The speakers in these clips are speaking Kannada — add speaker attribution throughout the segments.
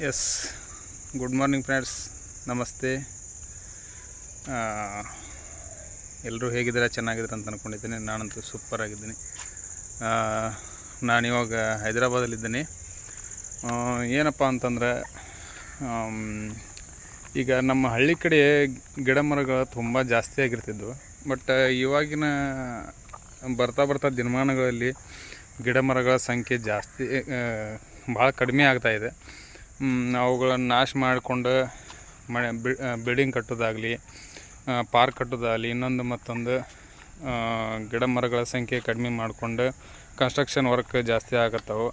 Speaker 1: ಎಸ್ ಗುಡ್ ಮಾರ್ನಿಂಗ್ ಫ್ರೆಂಡ್ಸ್ ನಮಸ್ತೆ ಎಲ್ಲರೂ ಹೇಗಿದ್ದೀರಾ? ಚೆನ್ನಾಗಿದ್ದೀರಾ ಅಂತ ಅಂದ್ಕೊಂಡಿದ್ದೀನಿ ನಾನಂತೂ ಸೂಪರ್ ಆಗಿದ್ದೀನಿ. ಆ, ನಾನಿವಾಗ ಹೈದರಾಬಾದಲ್ಲಿದ್ದೀನಿ. ಏನಪ್ಪ ಅಂತಂದರೆ ಈಗ ನಮ್ಮ ಹಳ್ಳಿ ಕಡೆ ಗಿಡ ಮರಗಳು ತುಂಬ ಜಾಸ್ತಿ ಆಗಿರ್ತಿದ್ವು. ಬಟ್ ಇವಾಗಿನ ಬರ್ತಾ ಬರ್ತಾ ದಿನಮಾನಗಳಲ್ಲಿ ಗಿಡ ಮರಗಳ ಸಂಖ್ಯೆ ಜಾಸ್ತಿ ಭಾಳ ಕಡಿಮೆ ಆಗ್ತಾಯಿದೆ ಅವುಗಳನ್ನು ನಾಶ ಮಾಡಿಕೊಂಡು ಮನೆ ಬಿಲ್ಡಿಂಗ್ ಕಟ್ಟೋದಾಗಲಿ ಪಾರ್ಕ್ ಕಟ್ಟೋದಾಗಲಿ, ಇನ್ನೊಂದು ಮತ್ತೊಂದು ಗಿಡ ಮರಗಳ ಸಂಖ್ಯೆ ಕಡಿಮೆ ಮಾಡಿಕೊಂಡು ಕನ್ಸ್ಟ್ರಕ್ಷನ್ ವರ್ಕ್ ಜಾಸ್ತಿ ಆಗತ್ತವು.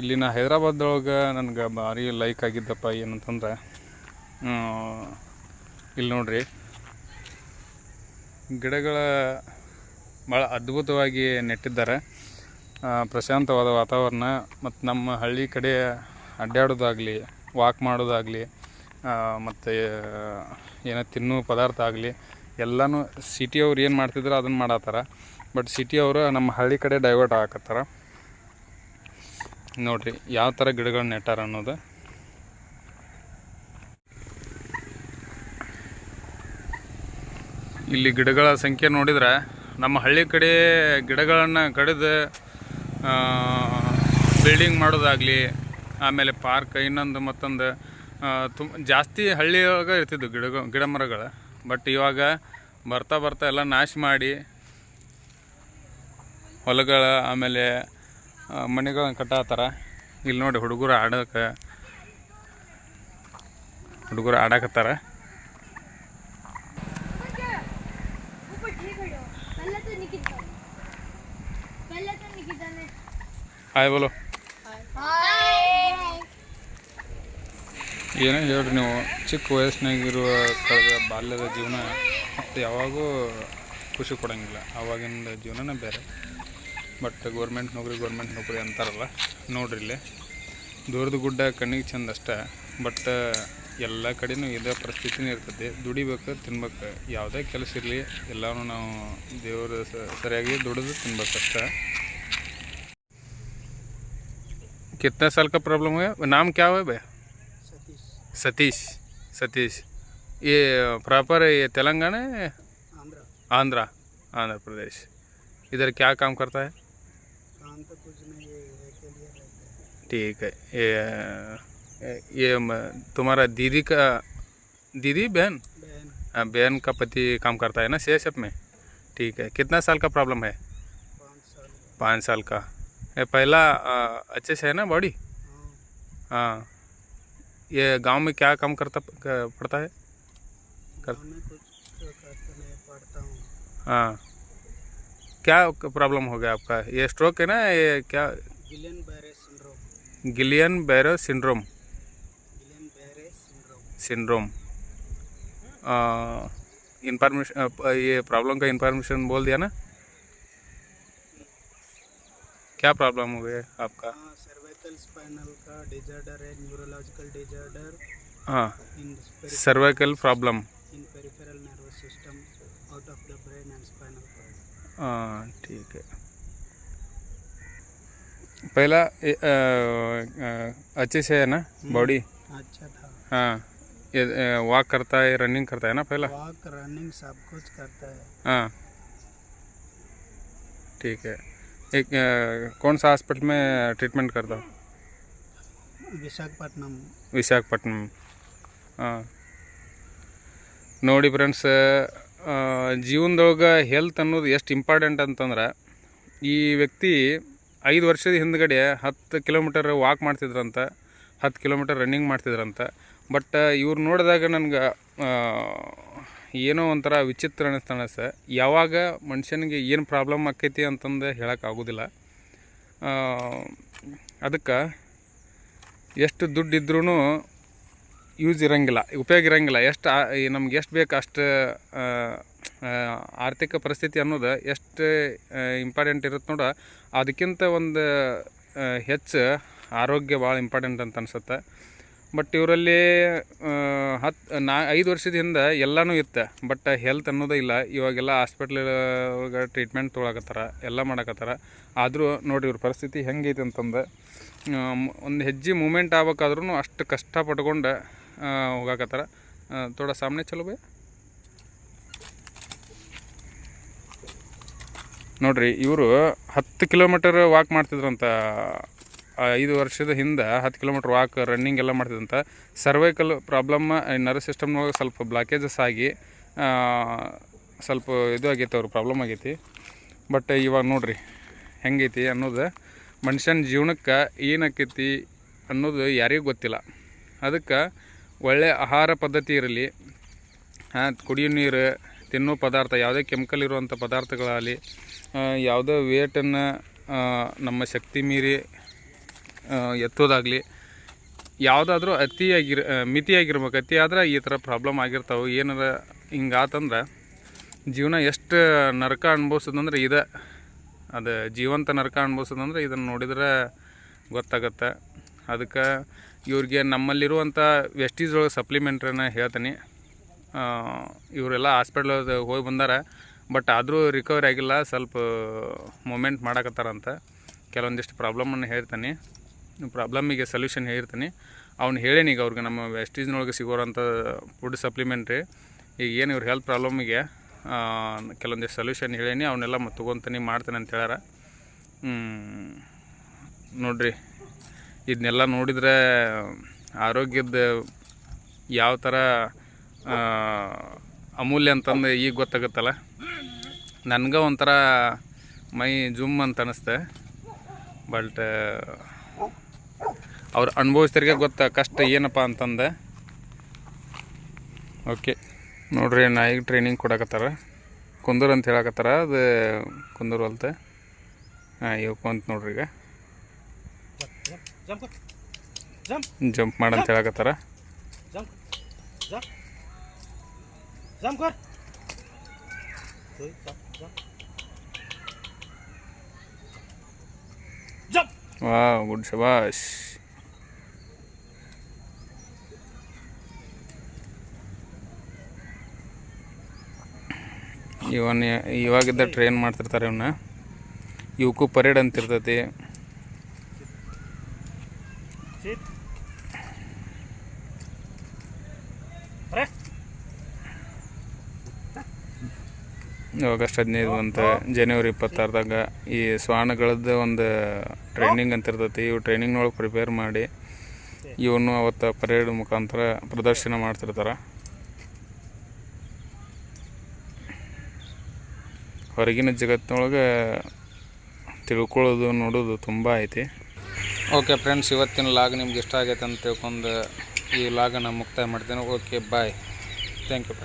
Speaker 1: ಇಲ್ಲಿನ ಹೈದ್ರಾಬಾದೊಳಗೆ ನನಗೆ ಭಾರಿ ಲೈಕ್ ಆಗಿದ್ದಪ್ಪ ಏನಂತಂದ್ರೆ ಇಲ್ಲಿ ನೋಡ್ರಿ, ಗಿಡಗಳ ಭಾಳ ಅದ್ಭುತವಾಗಿ ನೆಟ್ಟಿದ್ದಾರೆ. ಪ್ರಶಾಂತವಾದ ವಾತಾವರಣ, ಮತ್ತು ನಮ್ಮ ಹಳ್ಳಿ ಕಡೆ ಅಡ್ಡಾಡೋದಾಗಲಿ ವಾಕ್ ಮಾಡೋದಾಗಲಿ ಮತ್ತು ಏನೋ ತಿನ್ನೋ ಪದಾರ್ಥ ಆಗಲಿ, ಎಲ್ಲನೂ ಸಿಟಿಯವ್ರು ಏನು ಮಾಡ್ತಿದ್ರು ಅದನ್ನು ಮಾಡತ್ತಾರ. ಬಟ್ ಸಿಟಿಯವರು ನಮ್ಮ ಹಳ್ಳಿ ಕಡೆ ಡೈವರ್ಟ್ ಆಗಕತ್ತಾರ. ನೋಡಿರಿ, ಯಾವ ಥರ ಗಿಡಗಳನ್ನ ನೆಟ್ಟಾರ ಅನ್ನೋದು. ಇಲ್ಲಿ ಗಿಡಗಳ ಸಂಖ್ಯೆ ನೋಡಿದ್ರೆ, ನಮ್ಮ ಹಳ್ಳಿ ಕಡೆ ಗಿಡಗಳನ್ನು ಕಡಿದು ಬಿಲ್ಡಿಂಗ್ ಮಾಡೋದಾಗಲಿ ಆಮೇಲೆ ಪಾರ್ಕ್ ಇನ್ನೊಂದು ಮತ್ತೊಂದು ತುಂಬ ಜಾಸ್ತಿ ಹಳ್ಳಿಯೊಳಗೆ ಇರ್ತಿದ್ವು ಗಿಡ ಗಿಡ ಮರಗಳು. ಬಟ್ ಇವಾಗ ಬರ್ತಾ ಬರ್ತಾ ಎಲ್ಲ ನಾಶ ಮಾಡಿ ಹೊಲಗಳ ಆಮೇಲೆ ಮನೆಗಳನ್ನ ಕಟ್ಟಾತಾರ ಇಲ್ಲಿ ನೋಡಿ ಹುಡುಗರು ಆಡೋಕೆ ಹುಡುಗರು ಆಡಕತ್ತಾರ. ಆಯ್ ಬೋಲೋ. ಏನೇ ಹೇಳ್ರಿ ನೀವು ಚಿಕ್ಕ ವಯಸ್ಸಿನಾಗಿರುವ ಕಳೆದ ಬಾಲ್ಯದ ಜೀವನ ಮತ್ತು ಯಾವಾಗೂ ಖುಷಿ ಕೊಡೋಂಗಿಲ್ಲ ಆವಾಗಿನ ಜೀವನನೇ ಬೇರೆ ಬಟ್ ಗೌರ್ಮೆಂಟ್ ನೌಕರಿ ಗೌರ್ಮೆಂಟ್ ನೌಕರಿ ಅಂತಾರಲ್ಲ ನೋಡ್ರಿ ಇಲ್ಲಿ ದೂರದ ಗುಡ್ಡ ಕಣ್ಣಿಗೆ ಚಂದ ಅಷ್ಟೇ ಬಟ್ ಎಲ್ಲ ಕಡೆನೂ ಇದೇ ಪರಿಸ್ಥಿತಿನೇ ಇರ್ತದೆ ದುಡಿಬೇಕು ತಿನ್ಬೇಕು ಯಾವುದೇ ಕೆಲಸ ಇರಲಿ ಎಲ್ಲನೂ ನಾವು ದೇವರು ಸರಿಯಾಗಿ ದುಡಿದು ತಿನ್ಬೇಕಷ್ಟೇ कितने साल का प्रॉब्लम हुआ नाम क्या हुआ भैया सतीश सतीश। ये प्रॉपर ये तेलंगाना है?
Speaker 2: आंध्र।
Speaker 1: आंध्रा आंध्र प्रदेश। इधर क्या काम करता है?
Speaker 2: काम तो कुछ नहीं
Speaker 1: ठीक है ये ये तुम्हारा दीदी का दीदी बहन?
Speaker 2: बहन।
Speaker 1: बहन का पति काम करता है ना सी में? ठीक है कितना साल का प्रॉब्लम है?
Speaker 2: पाँच साल। का
Speaker 1: पाँच साल का। ये पहला अच्छे से है ना बॉडी?
Speaker 2: हाँ।
Speaker 1: हाँ। ये गाँव में क्या काम करता पड़ता है? कर-
Speaker 2: हूँ।
Speaker 1: हाँ। क्या प्रॉब्लम हो गया आपका? ये स्ट्रोक है ना? ये क्या? Guillain Barre syndrome
Speaker 2: Guillain Barre syndrome
Speaker 1: syndrome information ये प्रॉब्लम का इंफॉर्मेशन बोल दिया ना? क्या प्रॉब्लम हो गया आपका?
Speaker 2: सर्वाइकल स्पाइनल का डिजार्डर है न्यूरोलॉजिकल डिजार्डर
Speaker 1: हाँ in cervical
Speaker 2: problem in peripheral nervous system out of the brain and spinal
Speaker 1: हाँ ठीक है। पहला अच्छे से है ना बॉडी
Speaker 2: अच्छा था।
Speaker 1: हाँ ये वॉक करता है रनिंग करता है ना पहला?
Speaker 2: वॉक रनिंग सब कुछ करता है।
Speaker 1: हाँ। ठीक है। एक अ, कौन सा हॉस्पिटल में ट्रीटमेंट करता? हूँ ವಿಶಾಖಪಟ್ಟಣಂ ವಿಶಾಖಪಟ್ಟಣಂ ನೋಡಿ ಫ್ರೆಂಡ್ಸ್ ಜೀವನದೊಳಗೆ ಹೆಲ್ತ್ ಅನ್ನೋದು ಎಷ್ಟು ಇಂಪಾರ್ಟೆಂಟ್ ಅಂತಂದ್ರೆ, ಈ ವ್ಯಕ್ತಿ ಐದು ವರ್ಷದ ಹಿಂದ್ಗಡೆ ಹತ್ತು ಕಿಲೋಮೀಟರ್ ವಾಕ್ ಮಾಡ್ತಿದ್ರಂತ, ಹತ್ತು ಕಿಲೋಮೀಟರ್ ರನ್ನಿಂಗ್ ಮಾಡ್ತಿದ್ರಂತ ಬಟ್ ಇವ್ರು ನೋಡಿದಾಗ ನನಗೆ ಏನೋ ಒಂಥರ ವಿಚಿತ್ರ ಅನ್ನಿಸ್ತಾನಸ ಯಾವಾಗ ಮನುಷ್ಯನಿಗೆ ಏನು ಪ್ರಾಬ್ಲಮ್ ಆಕೈತಿ ಅಂತಂದು ಹೇಳೋಕ್ಕಾಗೋದಿಲ್ಲ ಅದಕ್ಕೆ ಎಷ್ಟು ದುಡ್ಡು ಇದ್ರೂ ಯೂಸ್ ಇರಂಗಿಲ್ಲ, ಉಪಯೋಗ ಇರಂಗಿಲ್ಲ. ಎಷ್ಟು ನಮ್ಗೆ ಎಷ್ಟು ಬೇಕು ಅಷ್ಟು ಆರ್ಥಿಕ ಪರಿಸ್ಥಿತಿ ಅನ್ನೋದು ಎಷ್ಟು ಇಂಪಾರ್ಟೆಂಟ್ ಇರುತ್ತೆ ನೋಡ. ಅದಕ್ಕಿಂತ ಒಂದು ಹೆಚ್ಚು ಆರೋಗ್ಯ ಭಾಳ ಇಂಪಾರ್ಟೆಂಟ್ ಅಂತ ಅನ್ಸುತ್ತೆ. ಬಟ್ ಇವರಲ್ಲಿ ಹತ್ತು ನಾ, ಐದು ವರ್ಷದ ಹಿಂದೆ ಎಲ್ಲನೂ ಇತ್ತು. ಬಟ್ ಹೆಲ್ತ್ ಅನ್ನೋದೇ ಇಲ್ಲ. ಇವಾಗೆಲ್ಲ ಹಾಸ್ಪಿಟ್ಲ್ ಒಳಗೆ ಟ್ರೀಟ್ಮೆಂಟ್ ತೊಗೊಳಕತ್ತಾರ ಎಲ್ಲ ಮಾಡಕತ್ತಾರ. ಆದರೂ ನೋಡಿ ಇವ್ರ ಪರಿಸ್ಥಿತಿ ಹೆಂಗೈತೆ ಅಂತಂದು. ಒಂದು ಹೆಜ್ಜೆ ಮೂಮೆಂಟ್ ಆಗ್ಬೇಕಾದ್ರೂ ಅಷ್ಟು ಕಷ್ಟ ಪಟ್ಕೊಂಡು ಹೋಗಾಕತ್ತಾರ. ಥೋಡ ಸಾಮನೆ ಚಲೋ ಬೇ. ನೋಡ್ರಿ, ಇವರು ಹತ್ತು ಕಿಲೋಮೀಟರ್ ವಾಕ್ ಮಾಡ್ತಿದ್ರಂತ. ಐದು ವರ್ಷದ ಹಿಂದೆ ಹತ್ತು ಕಿಲೋಮೀಟ್ರ್ ವಾಕ್ ರನ್ನಿಂಗ್ ಎಲ್ಲ ಮಾಡ್ತಿದ್ದಂತ ಸರ್ವೈಕಲ್ ಪ್ರಾಬ್ಲಮ್ ನರ್ವ್ ಸಿಸ್ಟಮ್ನೊಳಗೆ ಸ್ವಲ್ಪ ಬ್ಲಾಕೇಜಸ್ ಆಗಿ ಸ್ವಲ್ಪ ಇದು ಆಗೈತೆ, ಅವ್ರ ಪ್ರಾಬ್ಲಮ್ ಆಗೈತಿ. ಬಟ್ ಇವಾಗ ನೋಡ್ರಿ, ಹೆಂಗೈತಿ ಅನ್ನೋದು ಮನುಷ್ಯನ ಜೀವನಕ್ಕೆ ಏನಾಕೈತಿ ಅನ್ನೋದು ಯಾರಿಗೂ ಗೊತ್ತಿಲ್ಲ. ಅದಕ್ಕೆ ಒಳ್ಳೆಯ ಆಹಾರ ಪದ್ಧತಿ ಇರಲಿ ಕುಡಿಯೋ ನೀರು, ತಿನ್ನೋ ಪದಾರ್ಥ, ಯಾವುದೇ ಕೆಮಿಕಲ್ ಇರುವಂಥ ಪದಾರ್ಥಗಳಾಗಲಿ ಯಾವುದೇ ವೇಟನ್ನು ನಮ್ಮ ಶಕ್ತಿ ಮೀರಿ ಎತ್ತೋದಾಗಲಿ, ಯಾವುದಾದ್ರೂ ಅತಿಯಾಗಿರ ಮಿತಿಯಾಗಿರ್ಬೇಕು. ಅತಿ ಆದ್ರೆ ಈ ಥರ ಪ್ರಾಬ್ಲಮ್ ಆಗಿರ್ತಾವೆ. ಏನಾರ ಹಿಂಗಾತಂದ್ರೆ ಜೀವನ ಎಷ್ಟು ನರಕ ಅನುಭವಿಸೋದಂದ್ರೆ ಇದೆ ಅದು ಜೀವಂತ ನರಕ ಅನುಭವಿಸೋದಂದ್ರೆ ಇದನ್ನು ನೋಡಿದ್ರೆ ಗೊತ್ತಾಗತ್ತೆ. ಅದಕ್ಕೆ ಇವ್ರಿಗೆ ನಮ್ಮಲ್ಲಿರುವಂಥ ವೆಸ್ಟೀಸ್ ಒಳಗೆ ಸಪ್ಲಿಮೆಂಟ್ರನ್ನ ಹೇಳ್ತೀನಿ ಇವರೆಲ್ಲ ಹಾಸ್ಪಿಟ್ಲ್ ಹೋಗಿ ಬಂದಾರ. ಬಟ್ ಆದರೂ ರಿಕವರಿ ಆಗಿಲ್ಲ, ಸ್ವಲ್ಪ ಮೂಮೆಂಟ್ ಮಾಡಕತ್ತಾರಂತ. ಕೆಲವೊಂದಿಷ್ಟು ಪ್ರಾಬ್ಲಮನ್ನು ಹೇಳ್ತೀನಿ. ಪ್ರಾಬ್ಲಮಿಗೆ ಸೊಲ್ಯೂಷನ್ ಹೇಳಿರ್ತೀನಿ ಅವ್ನು ಈಗ ಅವ್ರಿಗೆ ನಮ್ಮ ವೆಸ್ಟೀಸ್ನೊಳಗೆ ಸಿಗೋರಂಥ ಫುಡ್ ಸಪ್ಲಿಮೆಂಟ್ರಿ. ಈಗ ಏನು ಇವ್ರ ಹೆಲ್ತ್ ಪ್ರಾಬ್ಲಮಿಗೆ ಕೆಲವೊಂದಿಷ್ಟು ಸೊಲ್ಯೂಷನ್ ಹೇಳೀನಿ ಅವನ್ನೆಲ್ಲ ಮತ್ತೆ ತೊಗೊತೀನಿ, ಮಾಡ್ತೀನಿ ಅಂತ ಹೇಳ್ಯಾರ. ನೋಡ್ರಿ ಇದನ್ನೆಲ್ಲ ನೋಡಿದರೆ ಆರೋಗ್ಯದ ಯಾವ ಥರ ಅಮೂಲ್ಯ ಅಂತಂದು ಈಗ ಗೊತ್ತಾಗುತ್ತಲ್ಲ. ನನಗೆ ಒಂಥರ ಮೈ ಜುಮ್ ಅಂತ ಅನಿಸ್ತೆ. ಬಟ್, ಅವ್ರು ಅನುಭವಿಸ್ತಿರ್ಗೆ ಗೊತ್ತ ಕಷ್ಟ ಏನಪ್ಪ ಅಂತಂದೆ. ಓಕೆ ನೋಡ್ರಿ ನಾಯಿಗೆ ಟ್ರೈನಿಂಗ್ ಕೊಡಕತ್ತಾರ. ಕುಂದೂರು ಅಂತ ಹೇಳಕತ್ತಾರ. ಅದು ಕುಂದೂರು ಅಲ್ತ ಹಾಂ ಇವ್ ಕುಂತ ನೋಡ್ರಿ ಈಗ. ಜಂಪ್ ಮಾಡಂತ ಹೇಳಕತ್ತಾರ.
Speaker 2: jump,
Speaker 1: ಗುಡ್ jump, ಇವನ್ ಇವಾಗಿದ್ದ ಟ್ರೈನ್ ಮಾಡ್ತಿರ್ತಾರೆ ಇವನ್ನ ಇವಕ್ಕೂ ಪರೇಡ್ ಅಂತ
Speaker 2: Sit.
Speaker 1: ಆಗಸ್ಟ್ ಹದಿನೈದು ಅಂತ ಜನವರಿ ಇಪ್ಪತ್ತಾರದಾಗ ಈ ಶ್ವಾನಗಳದ್ದು ಒಂದು ಟ್ರೈನಿಂಗ್ ಅಂತ ಇರ್ತೈತಿ. ಇವು ಟ್ರೈನಿಂಗ್ನೊಳಗೆ ಪ್ರಿಪೇರ್ ಮಾಡಿ ಇವನ್ನು ಅವತ್ತು ಪರೇಡ್ ಮುಖಾಂತರ ಪ್ರದರ್ಶನ ಮಾಡ್ತಿರ್ತಾರೆ. ಹೊರಗಿನ ಜಗತ್ತಿನೊಳಗೆ ತಿಳ್ಕೊಳ್ಳೋದು ನೋಡೋದು ತುಂಬ ಐತಿ. ಓಕೆ ಫ್ರೆಂಡ್ಸ್ ಇವತ್ತಿನ ಲಾಗ್ ನಿಮ್ಗೆ ಇಷ್ಟ ಆಗೈತೆ ಅಂತ ತಿಳ್ಕೊಂಡು ಈ ಲಾಗನ್ನು ಮುಕ್ತಾಯ ಮಾಡ್ತೇನೆ. Okay bye thank you